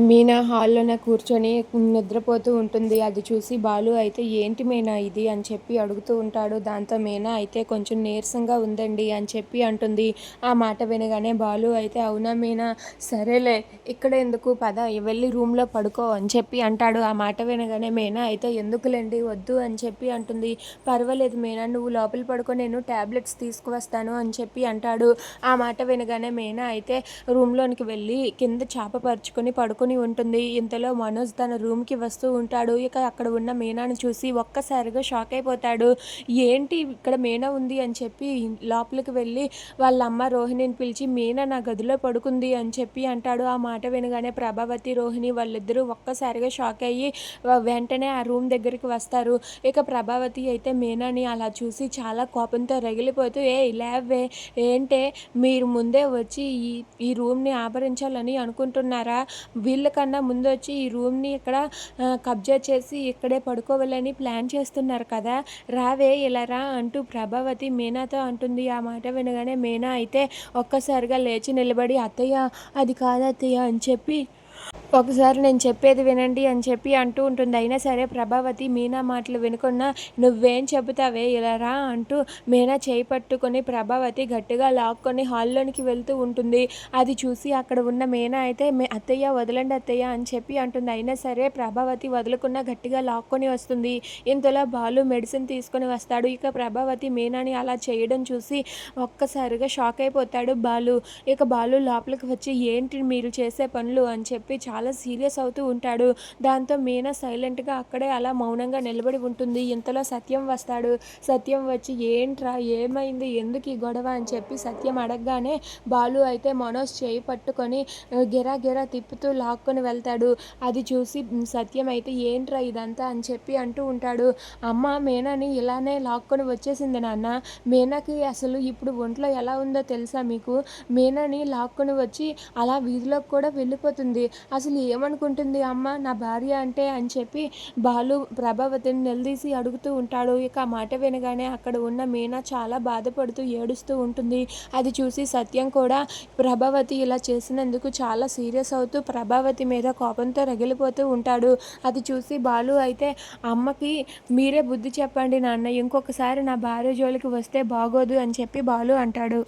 మీనా హాల్లోనే కూర్చొని నిద్రపోతూ ఉంటుంది. అది చూసి బాలు అయితే ఏంటి మీనా ఇది? అని చెప్పి అడుగుతూ ఉంటాడు. దాంతో మీనా అయితే కొంచెం నీరసంగా ఉందండి అని చెప్పి అంటుంది. ఆ మాట వినగానే బాలు అయితే అవునా మీనా? సరేలే ఇక్కడ ఎందుకు? పద వెళ్ళి రూమ్లో పడుకో అని చెప్పి అంటాడు. ఆ మాట వినగానే మీనా అయితే ఎందుకులేండి? వద్దు అని చెప్పి అంటుంది. పర్వాలేదు మీనా నువ్వు లోపల పడుకో నేను ట్యాబ్లెట్స్ తీసుకువస్తాను అని చెప్పి అంటాడు. ఆ మాట వినగానే మీనా అయితే రూమ్లోనికి వెళ్ళి కింద చేప పరుచుకొని పడుకో పడుకుని ఉంటుంది. ఇంతలో మనోజ్ తన రూమ్కి వస్తూ ఉంటాడు. ఇక అక్కడ ఉన్న మీనాను చూసి ఒక్కసారిగా షాక్ అయిపోతాడు. ఏంటి ఇక్కడ మీనా ఉంది? అని చెప్పి లోపలికి వెళ్ళి వాళ్ళ అమ్మ రోహిణిని పిలిచి మీనా నా గదిలో పడుకుంది అని చెప్పి అంటాడు. ఆ మాట వినగానే ప్రభావతి రోహిణి వాళ్ళిద్దరూ ఒక్కసారిగా షాక్ అయ్యి వెంటనే ఆ రూమ్ దగ్గరికి వస్తారు. ఇక ప్రభావతి అయితే మీనాని అలా చూసి చాలా కోపంతో రగిలిపోతూ ఏ లేవే ఏంటే మీరు ముందే వచ్చి ఈ ఈ రూమ్ని ఆభరించాలని అనుకుంటున్నారా? వీళ్ళకన్నా ముందు వచ్చి ఈ రూమ్ని ఇక్కడ కబ్జా చేసి ఇక్కడే పడుకోవాలని ప్లాన్ చేస్తున్నారు కదా. రావే ఇలా రా అంటూ ప్రభావతి మీనాతో అంటుంది. ఆ మాట వినగానే మీనా అయితే ఒక్కసారిగా లేచి నిలబడి అత్తయ్య అది కాదు అత్తయ్య అని చెప్పి ఒకసారి నేను చెప్పేది వినండి అని చెప్పి అంటూ ఉంటుంది. అయినా సరే ప్రభావతి మీనా మాటలు వినుకున్నా నువ్వేం చెబుతావే ఇలా రా అంటూ మీనా చేయి పట్టుకొని ప్రభావతి గట్టిగా లాక్కొని హాల్లోనికి వెళ్తూ ఉంటుంది. అది చూసి అక్కడ ఉన్న మీనా అయితే మీ అత్తయ్య వదలండి అత్తయ్య అని చెప్పి అంటుంది. అయినా సరే ప్రభావతి వదులుకున్న గట్టిగా లాక్కొని వస్తుంది. ఇంతలో బాలు మెడిసిన్ తీసుకొని వస్తాడు. ఇక ప్రభావతి మీనాని అలా చేయడం చూసి ఒక్కసారిగా షాక్ అయిపోతాడు బాలు. ఇక బాలు లోపలికి వచ్చి ఏంటి మీరు చేసే పనులు? అని చెప్పి చాలా చాలా సీరియస్ అవుతూ ఉంటాడు. దాంతో మీనా సైలెంట్గా అక్కడే అలా మౌనంగా నిలబడి ఉంటుంది. ఇంతలో సత్యం వస్తాడు. సత్యం వచ్చి ఏంట్రా ఏమైంది? ఎందుకు ఈ గొడవ? అని చెప్పి సత్యం అడగగానే బాలు అయితే మనోజ్ చేయి పట్టుకొని గిరా గిరా తిప్పుతూ లాక్కొని వెళ్తాడు. అది చూసి సత్యం అయితే ఏంట్రా ఇదంతా? అని చెప్పి అంటూ ఉంటాడు. అమ్మ మీనాని ఇలానే లాక్కొని వచ్చేసింది నాన్న. మీనాకి అసలు ఇప్పుడు ఒంట్లో ఎలా ఉందో తెలుసా మీకు? మీనాని లాక్కొని వచ్చి అలా వీధిలోకి కూడా వెళ్ళిపోతుంది. అసలు అసలు ఏమనుకుంటుంది అమ్మ? నా భార్య అంటే అని చెప్పి బాలు ప్రభావతిని నిలదీసి అడుగుతూ ఉంటాడు. ఇక ఆ మాట వినగానే అక్కడ ఉన్న మీనా చాలా బాధపడుతూ ఏడుస్తూ ఉంటుంది. అది చూసి సత్యం కూడా ప్రభావతి ఇలా చేసినందుకు చాలా సీరియస్ అవుతూ ప్రభావతి మీద కోపంతో రగిలిపోతూ ఉంటాడు. అది చూసి బాలు అయితే అమ్మకి మీరే బుద్ధి చెప్పండి నాన్న. ఇంకొకసారి నా భార్య జోలికి వస్తే బాగోదు అని చెప్పి బాలు అంటాడు.